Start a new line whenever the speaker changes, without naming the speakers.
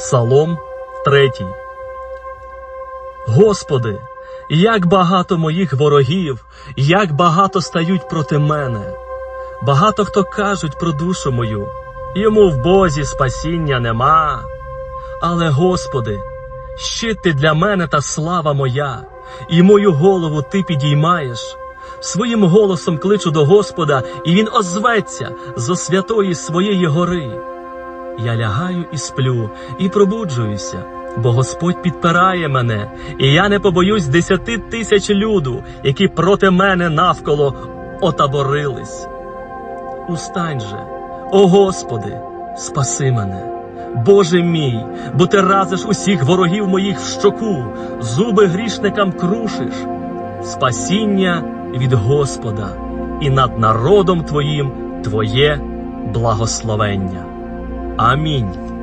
Псалом 3. Господи, як багато моїх ворогів, як багато стають проти мене. Багато хто кажуть про душу мою, йому в Бозі спасіння нема. Але, Господи, щит ти для мене та слава моя, і мою голову ти підіймаєш. Своїм голосом кличу до Господа, і Він озветься зо святої своєї гори. Я лягаю і сплю, і пробуджуюся, бо Господь підпирає мене, і я не побоюсь десяти тисяч люду, які проти мене навколо отаборились. Устань же, о Господи, спаси мене, Боже мій, бо ти разиш усіх ворогів моїх в щоку, зуби грішникам крушиш, спасіння від Господа, і над народом Твоїм Твоє благословення. Амінь.